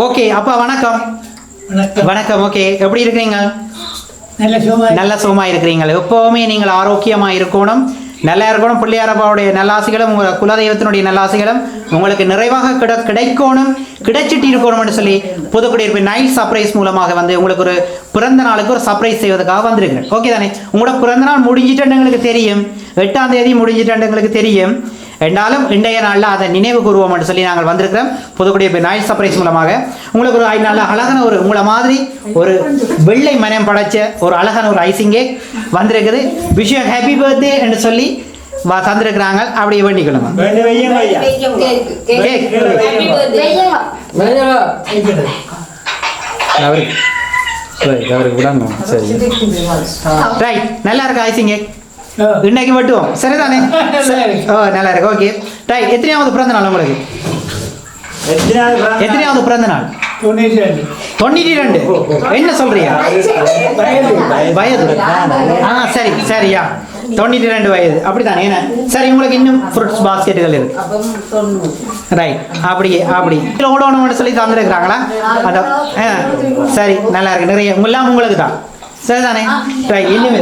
Okay அப்பா வணக்கம். வணக்கம். ஓகே எப்படி இருக்கிறீங்க? நல்ல சும்மா நல்ல சுகமா இருக்கிறீங்க. எப்பவுமே நீங்கள் ஆரோக்கியமா இருக்கணும். நல்லா இருக்கணும். பிள்ளையாரப்பாவுடைய நல்லாசிகளும் உங்கள் குலதெய்வத்தினுடைய நல்லாசிகளும் உங்களுக்கு நிறைவாக கிட கிடைக்கணும். கிடைச்சிட்டு இருக்கணும்னு சொல்லி புதுக்குடியிருப்பு நைட் சர்ப்ரைஸ் மூலமாக வந்து உங்களுக்கு ஒரு பிறந்த நாளுக்கு ஒரு சர்ப்ரைஸ் செய்வதற்காக வந்திருக்கிறேன். ஓகே தானே? உங்களோட பிறந்த நாள் முடிஞ்சிட்டுன்னு எங்களுக்கு தெரியும். எட்டாம் தேதி முடிஞ்சிட்டுன்னு எங்களுக்கு தெரியும். என்றாலும் இன்றைய நாளில் அதை நினைவு கூறுவோம்னு சொல்லி நாங்கள் வந்திருக்கிறோம். புதுக்குடியிருப்பு நைட் சர்ப்ரைஸ் மூலமாக. உங்களுக்கு ஒரு ஐ- நல்ல அழகான ஒரு உங்களை மாதிரி ஒரு வெள்ளை மனம் படைச்ச ஒரு அழகான ஒரு ஐசிங் கேக் வந்திருக்குது. விஷயம் ஹாப்பி பர்த்டே என்று சொல்லி வ- தந்திருக்கிறாங்க. அப்படியே வேண்டிக்கொள்ளுங்க அவருக்கு. சரி அவருக்கு விடாங்க சரி. ரைட் நல்லா இருக்கு ஐசிங் கேக் இன்னைக்கு வெட்டுவோம் சரிதானே? சரி. ஓ நல்லா இருக்கு. ஓகே. ரைட் எத்தனையாவது பிறந்த நாள் உங்களுக்கு? எத்தனையாவது பிறந்த நாள்? தொண்ணூற்றி ரெண்டு. என்ன சொல்றீங்க வயது. ஆ சரி சரியா தொண்ணூற்றி ரெண்டு வயது. அப்படிதானே என்ன? சரி உங்களுக்கு இன்னும் ஃப்ரூட்ஸ் பாஸ்கெட்டுகள் இருக்கு. ரைட் அப்படியே அப்படி. ஓடணும்னு சொல்லி தந்துருக்குறாங்களா? அதான் சரி நல்லா இருக்கு. நிறைய. எல்லாம் உங்களுக்கு தான். சரிதானே? ரைட் இன்னும்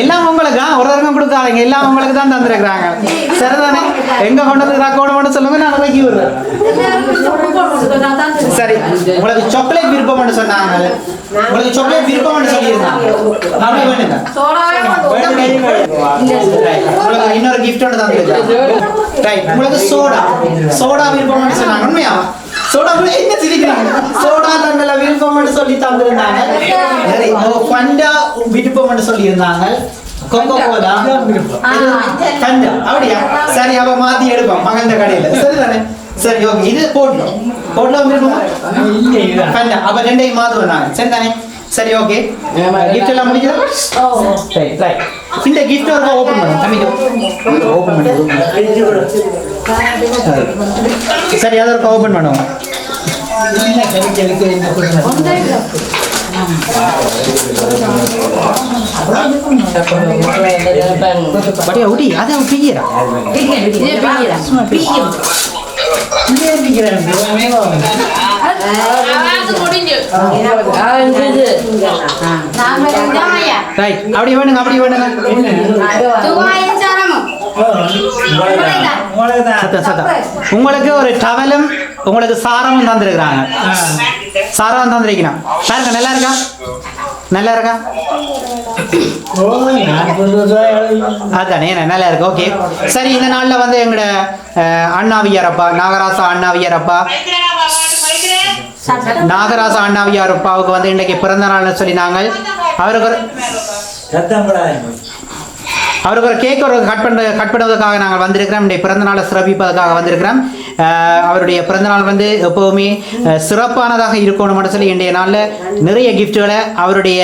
எல்லாம் உங்களுக்கு? ஒரு தரம் கொடுக்காதீங்க. எல்லாம் உங்களுக்கு தான் தந்துருக்குறாங்க. சரிதானே? எங்க கொண்டது? வந்து மட்டும் சொல்லுங்க நான் வைக்கி விடுறேன். சரி உங்களுக்கு சாக்லேட் விருப்பம்னு சொன்னாங்க. உங்களுக்கு சாக்லேட் விருப்பம்னு சொல்லியிருந்தாங்க அப்படி வேணுங்க. உங்களுக்கு இன்னொரு கிஃப்ட் ஒன்று தந்துருக்கேன் ரைட் உங்களுக்கு சோடா சோடா விருப்பம்னு சொன்னாங்க. உண்மையா? சோடா கூட என்ன சிரிக்கிறாங்க? சோடா தங்களை விருப்பம்னு சொல்லி தந்திருந்தாங்க. சொல்லியிருந்தாங்க. கொக்கோ கோலா ஃபண்டா அப்படியா? சரி அவ மாத்தி எடுப்போம் மகந்த கடையில. சரிதானே? சரி ஓகே இது போடலாம் விருப்பமா. ஃபண்டா அப்ப ரெண்டையும் மாத்துவோம் நாங்க. சரிதானே? சரி ஓகே கிஃப்ட் எல்லாம் முடிஞ்சதா? சரி ரைட் இந்த கிஃப்ட் ஒரு ஓபன் பண்ணுங்க தம்பி ஓபன் பண்ணி சரி அதை ஒரு ஓபன் பண்ணுவோம்? பட்டியா உடி? அதை இருக்கிறேன். மேவா வந்து. ரைட் அப்படி வேணுங்க அப்படி வேணுங்க உங்களுக்கு ஒரு டவலும் உங்களுக்கு சாரமும் தந்திருக்கிறாங்க. சாரம் தந்திருக்கணும் பாருங்க நல்லா இருக்கா? நல்லா இருக்கா? ஓ, அதானே நல்லா இருக்கு ஓகே சரி இந்த நாளில் வந்து எங்களோட அஹ், அண்ணாவியாரப்பா நாகராசா அண்ணாவியாரப்பா நாகராஜன் அண்ணாவியார் அப்பாவுக்கு வந்து இன்றைக்கு பிறந்த நாள்னு சொல்லி நாங்கள் அவருக்கு அவருக்கு ஒரு கேக் ஒரு கட் பண்ண கட் பண்ணுவதற்காக நாங்கள் வந்திருக்கிறோம். இன்றைய பிறந்த நாளை சிறப்பிப்பதற்காக வந்திருக்கிறோம். அவருடைய பிறந்தநாள் வந்து எப்போவுமே சிறப்பானதாக இருக்கணும்னு சொல்லி இன்றைய நாளில் நிறைய கிஃப்ட்டுகளை அவருடைய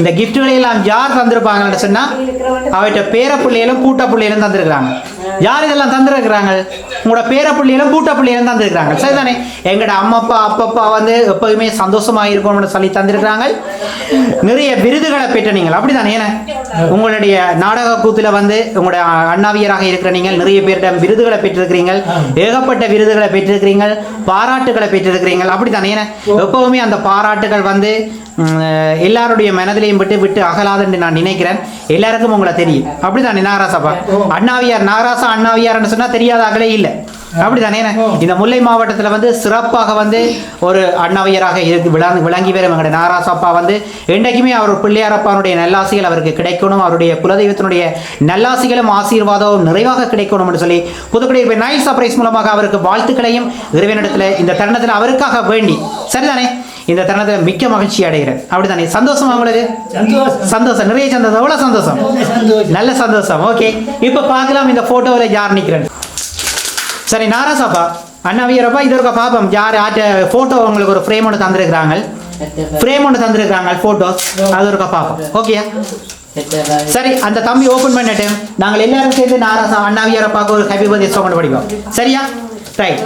இந்த கிஃப்ட்டுகளை எல்லாம் யார் தந்திருப்பாங்கன்னு சொன்னால் அவர்கிட்ட பேர பிள்ளைகளும் கூட்ட பிள்ளைகளும் தந்திருக்கிறாங்க. யார் இதெல்லாம் தந்திருக்கிறாங்க? உங்களோட பேர பிள்ளைகளும் பூட்ட பிள்ளைகளும் தந்திருக்கிறாங்க. சரிதானே? எங்களோட அம்மப்பா அப்பப்பா வந்து எப்போதுமே சந்தோஷமாக இருக்கணும்னு சொல்லி தந்திருக்கிறாங்க. நிறைய விருதுகளை பெற்ற நீங்கள். அப்படிதானே? ஏன்னா உங்களுடைய நாடக கூத்துல வந்து உங்களுடைய அண்ணாவியராக இருக்கிற நீங்கள் நிறைய பேரிடம் விருதுகளை பெற்றிருக்கிறீங்க. ஏகப்பட்ட விருதுகளை பெற்றிருக்கிறீங்க. பாராட்டுகளை பெற்றிருக்கிறீங்க. அப்படித்தானே ஏன்னா எப்பவுமே அந்த பாராட்டுகள் வந்து எல்லாருடைய மனதிலையும் விட்டு விட்டு அகலாதுன்னு நான் நினைக்கிறேன். எல்லாருக்கும் உங்களை தெரியும். அப்படிதானே நாகராசப்பா அண்ணாவியார் நாகராசா அண்ணாவியார்னு சொன்னா தெரியாத அகலே இல்லை. அப்படிதானே இந்த முல்லை மாவட்டத்தில் வந்து சிறப்பாக வந்து ஒரு அண்ணாவியராக இருக்கு விளங்கி விளங்கி வரும் எங்களுடைய நாராசப்பா வந்து என்றைக்குமே அவர் பிள்ளையாரப்பானுடைய நல்லாசிகள் அவருக்கு கிடைக்கணும். அவருடைய குலதெய்வத்தினுடைய நல்லாசிகளும் ஆசீர்வாதமும் நிறைவாக கிடைக்கணும்னு சொல்லி புதுக்குடியிருப்பு நைல் சர்ப்ரைஸ் மூலமாக அவருக்கு வாழ்த்துக்களையும் இறைவனிடத்தில் இந்த தருணத்தில் அவருக்காக வேண்டி. சரிதானே? இந்த தருணத்தில் மிக்க மகிழ்ச்சி அடைகிறேன். அப்படிதானே சந்தோஷமா உங்களுக்கு? சந்தோஷம். சந்தோஷம். நிறைய சந்தோஷம். எவ்வளோ சந்தோஷம்? நல்ல சந்தோஷம். ஓகே இப்போ பார்க்கலாம் இந்த ஃபோட்டோவில் யார் நிற்கிறேன் சரி நாராசாப்பா அண்ணாவியரப்பா இது இருக்க பாப்போம். யார் ஆட்ட ஃபோட்டோ உங்களுக்கு ஒரு ஃப்ரேம் ஒன்று தந்திருக்கிறாங்க. ஃப்ரேம் ஒன்று தந்திருக்கிறாங்க ஃபோட்டோஸ் அது ஒருக்கா பார்ப்போம் ஓகே சரி அந்த தம்பி ஓபன் பண்ணிட்டு நாங்கள் எல்லாரும் சேர்ந்து நாராசா அண்ணாவியரப்பாக்கு ஒரு ஹாப்பி பர்த்டே சாங் படிப்போம். சரியா? Right.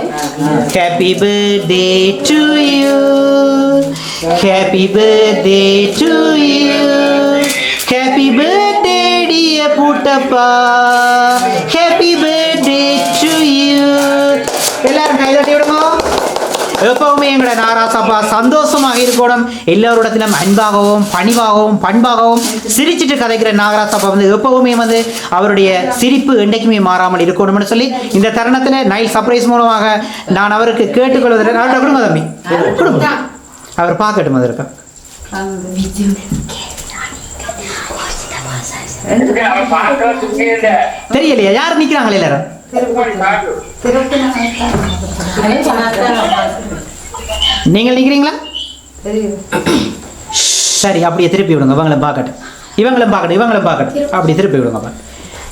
Happy birthday to you. Happy birthday to you. Happy birthday, dear Putappa. எங்களோட நாராசப்பா சந்தோஷமாக இருக்கணும். எல்லோரிடத்திலும் அன்பாகவும் பணிவாகவும் பண்பாகவும் சிரிச்சிட்டு கதைக்கிற நாகராசப்பா வந்து எப்பவுமே வந்து அவருடைய சிரிப்பு என்றைக்குமே மாறாமல் இருக்கணும்னு சொல்லி இந்த தருணத்தில் நைல் சர்ப்ரைஸ் மூலமாக நான் அவருக்கு கேட்டுக்கொள்வதற்கு அவர்கிட்ட கொடுங்க தம்பி. கொடுங்க அவர் பார்க்கட்டும் அதற்கு தெரியலையா? யார் நிற்கிறாங்களே எல்லாரும்? நீங்கள் நிற்கிறீங்களா சரி அப்படியே திருப்பி விடுங்க. இவங்களும் பார்க்கட்டும். இவங்களும் பார்க்கட்டும் இவங்களும் பார்க்கட்டும். அப்படி திருப்பி விடுங்க.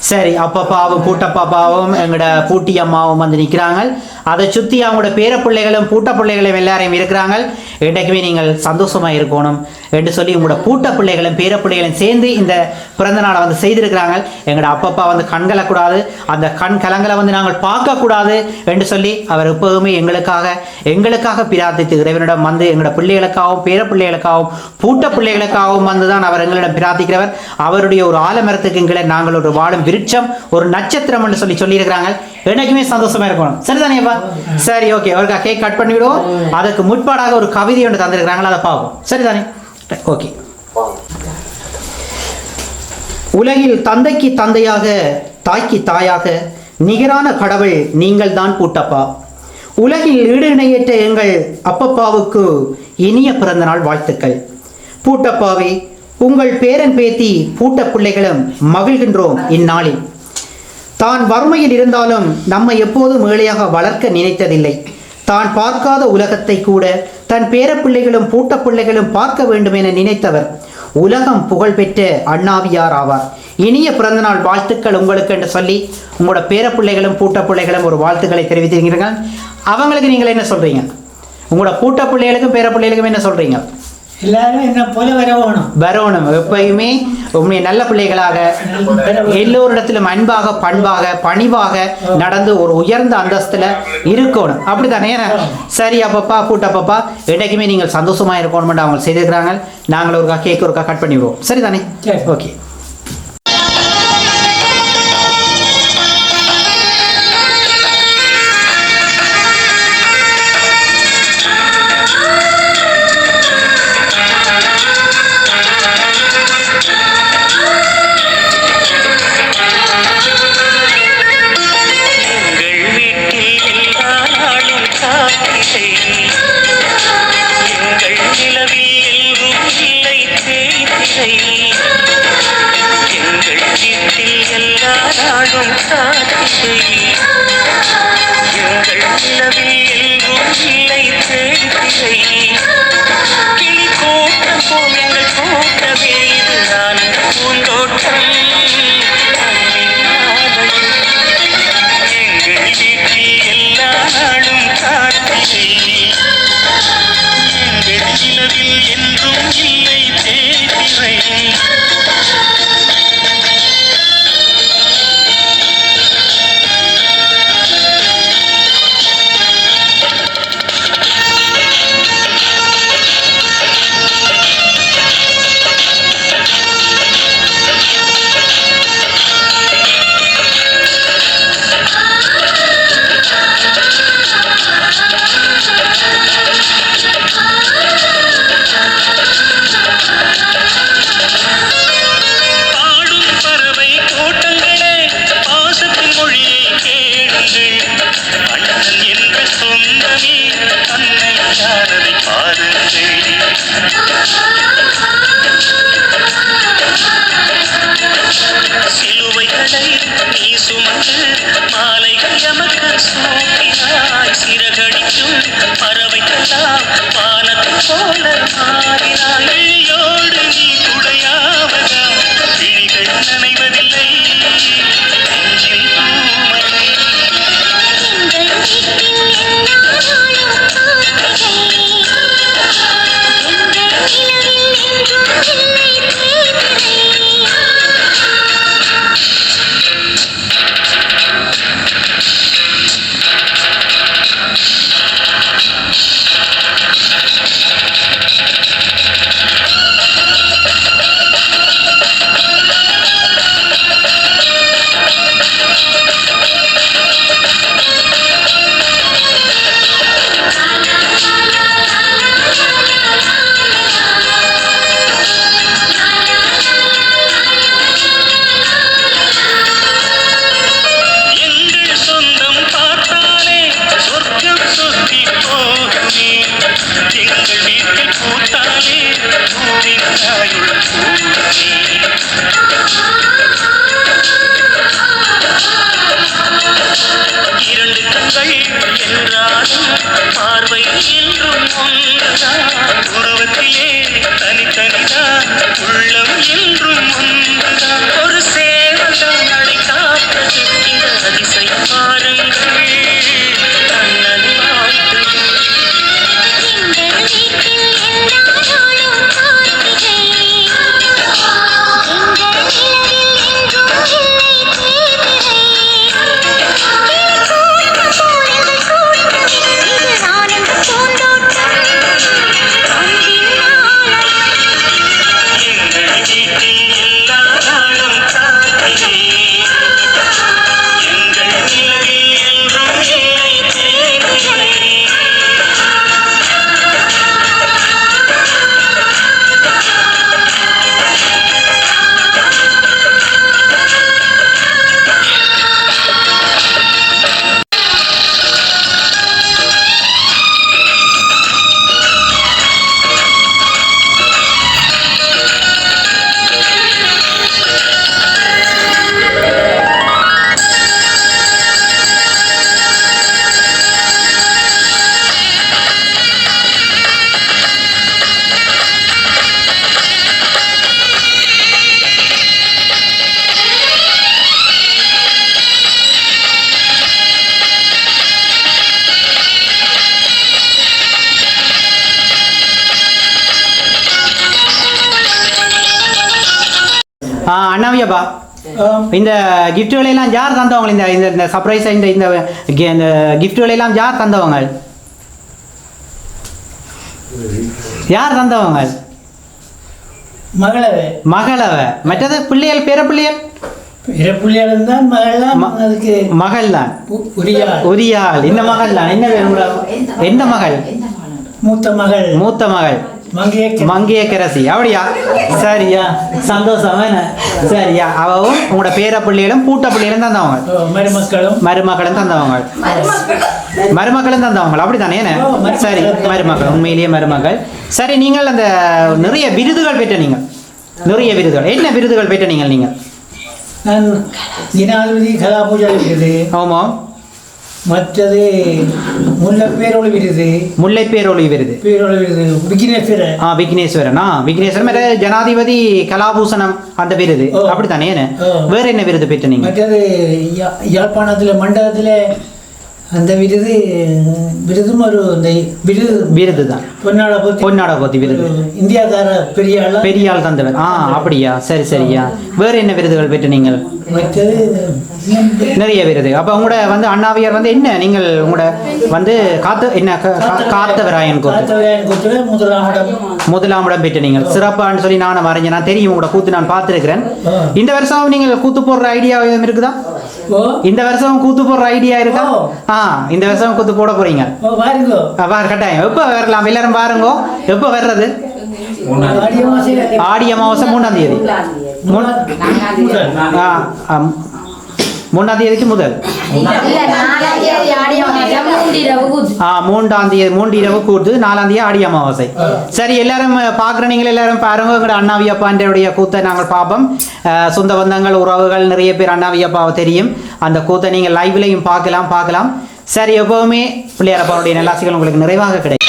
சரி அப்பப்பாவும் பூட்டப்பாப்பாவும் எங்களோட பூட்டி அம்மாவும் வந்து நிற்கிறாங்க அதை சுற்றி அவங்களோட பேர பிள்ளைகளும் பூட்ட பிள்ளைகளும் எல்லாரையும் இருக்கிறாங்க என்றைக்குமே நீங்கள் சந்தோஷமாக இருக்கணும் என்று சொல்லி உங்களோட பூட்ட பிள்ளைகளும் பேர பிள்ளைகளும் சேர்ந்து இந்த பிறந்த நாளை வந்து செய்திருக்கிறாங்க எங்களோட அப்பப்பா வந்து கண்கலக்கூடாது அந்த கண் கலங்களை வந்து நாங்கள் பார்க்கக்கூடாது என்று சொல்லி அவர் எப்போதுமே எங்களுக்காக எங்களுக்காக பிரார்த்தித்து இறைவனிடம் வந்து எங்களோட பிள்ளைகளுக்காகவும் பேர பிள்ளைகளுக்காகவும் பூட்ட பிள்ளைகளுக்காகவும் வந்து தான் அவர் எங்களிடம் பிரார்த்திக்கிறவர். அவருடைய ஒரு ஆலமரத்துக்கு எங்களை நாங்கள் ஒரு வாழும் விருட்சம் ஒரு நட்சத்திரம் என்று சொல்லி சொல்லியிருக்கிறாங்க. என்னைக்குமே சந்தோஷமா இருக்கணும். சரிதானேப்பா சரி ஓகே அவருக்கு கேக் கட் பண்ணிவிடுவோம். அதற்கு அதுக்கு முற்பாடாக ஒரு கவிதை ஒன்று தந்திருக்கிறாங்களா அதை பார்ப்போம். சரிதானே? ஓகே உலகில் தந்தைக்கு தந்தையாக தாய்க்கு தாயாக நிகரான கடவுள் நீங்கள் தான் பூட்டப்பா. உலகில் ஈடு இணையற்ற எங்கள் அப்பப்பாவுக்கு இனிய பிறந்தநாள் வாழ்த்துக்கள். பூட்டப்பாவே உங்கள் பேரன் பேத்தி பூட்ட பிள்ளைகளும் மகிழ்கின்றோம் இந்நாளில். தான் வறுமையில் இருந்தாலும் நம்மை எப்போதும் ஏழையாக வளர்க்க நினைத்ததில்லை. தான் பார்க்காத உலகத்தை கூட தன் பேரப்பிள்ளைகளும் பூட்ட பிள்ளைகளும் பார்க்க வேண்டும் என நினைத்தவர். உலகம் புகழ்பெற்ற அண்ணாவியார் ஆவார். இனிய பிறந்தநாள் வாழ்த்துக்கள் உங்களுக்கு என்று சொல்லி உங்களோட பேரப்பிள்ளைகளும் பூட்ட பிள்ளைகளும் ஒரு வாழ்த்துக்களை தெரிவித்திருக்கிறீர்கள். அவங்களுக்கு நீங்கள் என்ன சொல்றீங்க? உங்களோட பூட்ட பிள்ளைகளுக்கும் பேரப்பிள்ளைகளுக்கும் என்ன சொல்றீங்க? எல்லாரும் என்ன போல வர வேணும் வரணும் எப்பயுமே உண்மை நல்ல பிள்ளைகளாக எல்லோரிடத்திலும் அன்பாக பண்பாக பணிவாக நடந்து ஒரு உயர்ந்த அந்தஸ்துல இருக்கணும். அப்படித்தானே? சரி அப்பப்பா பூட்டப்பப்பா என்னைக்குமே நீங்கள் சந்தோஷமா இருக்கணும்னு அவங்க செய்திருக்கிறாங்க நாங்கள் ஒருக்கா கேக் ஒருக்கா கட் பண்ணி விடுவோம் சரிதானே? சரி. ஓகே பறவைக்கெல்லாம் உறவத்திலே தனித்தனிதான் உள்ளம் என்றும் ஒன்றுதான். ஆ அண்ணாவியாப்பா. இந்த கிஃப்ட்டுகளை எல்லாம் யார் தந்தவங்க? இந்த இந்த இந்த சர்ப்ரைஸ் இந்த இந்த கி- இந்த கிஃப்ட்டுகளை எல்லாம் யார் தந்தவங்க? யார் தந்தவங்க? மகளவே. மகளவ. மற்றது பிள்ளைகள் பேர பிள்ளைகள்? பிறப்புள்ளியாலும் தான் மகள்லாம் ம- அதுக்கு மகள் தான். உரியாள். இந்த மகள் தான் என்ன வேணும்? எந்த மகள்? மூத்த மகள். மூத்த மகள். மங்கையக்கரசி. அப்படியா? சரியா. சந்தோஷம்? சரியா. அவவும் உங்களோட பேர பிள்ளைகளும் பூட்ட பிள்ளைகளும் தந்தவங்க மருமக்களும். மருமக்களும் தந்தவங்க. மருமக்களும் தந்தவங்க. அப்படித்தானே. சரி மருமக்கள். உண்மையிலேயே மருமக்கள். சரி நீங்கள் அந்த நிறைய விருதுகள் பெற்ற நீங்கள். நிறைய விருதுகள். என்ன விருதுகள் பெற்ற நீங்கள் நீங்கள்? நான் இருக்குது. ஆமாம் மற்றது முல்லை பேரொழி விருது. முல்லை பேரொளி விருது. பேரொழி விருது. விக்னேஸ்வர ஆ விக்னேஸ்வரன். ஆ விக்னேஸ்வரன். வேற ஜனாதிபதி கலாபூஷணம் அந்த விருது. அப்படித்தானே என்ன. வேற என்ன விருது பெற்ற நீங்க? மற்றது யாழ்ப்பாணத்தில் மண்டலத்தில் அந்த விருது விருதும் ஒரு இந்த விருது. விருது தான் பொன்னாட போத்தி. பொன்னாட போத்தி விருது. இந்தியாக்கார பெரிய ஆளா பெரிய ஆள் தந்தவர். ஆ அப்படியா? சரி சரியா. வேற என்ன விருதுகள் பெற்ற நீங்கள்? நிறைய விருது அப்ப உங்களோட வந்து அண்ணாவியார் வந்து என்ன நீங்கள் உங்களோட வந்து காத்த என்ன காத்தவராயன் கூத்து முதலாம் இடம். பெற்ற நீங்கள். சிறப்பான்னு சொல்லி நானும் வரைஞ்சேன் நான் தெரியும் உங்களோட கூத்து நான் பார்த்துருக்கிறேன். இந்த வருஷம் நீங்கள் கூத்து போடுற ஐடியா எதுவும் இருக்குதா? இந்த வருஷம் கூத்து போடுற ஐடியா இருக்கா. ஆ இந்த வருஷம் கூத்து போட போறீங்க. கட்டாயம். எப்போ வரலாம்? எல்லாரும் பாருங்க எப்போ வர்றது? ஆடி அமாவாசை மூணாம் தேதி. மூணாம் தேதிக்கு முதல். ஆ மூன்றாம் தேதி மூன்று இரவு கூத்து நாலாம் தேதி ஆடி அமாவாசை. சரி எல்லாரும் பார்க்குற நீங்கள் எல்லாரும் பாருங்க. எங்களோட அண்ணாவியப்பாண்டருடைய கூத்தை நாங்கள் பார்ப்போம். சொந்த பந்தங்கள் உறவுகள் நிறைய பேர் அண்ணாவியப்பாவை தெரியும். அந்த கூத்தை நீங்கள் லைவ்லையும் பார்க்கலாம் பார்க்கலாம். சரி எப்பவுமே பிள்ளையாரப்பாவுடைய நல்லாசிகள் உங்களுக்கு நிறைவாக கிடைக்கும்.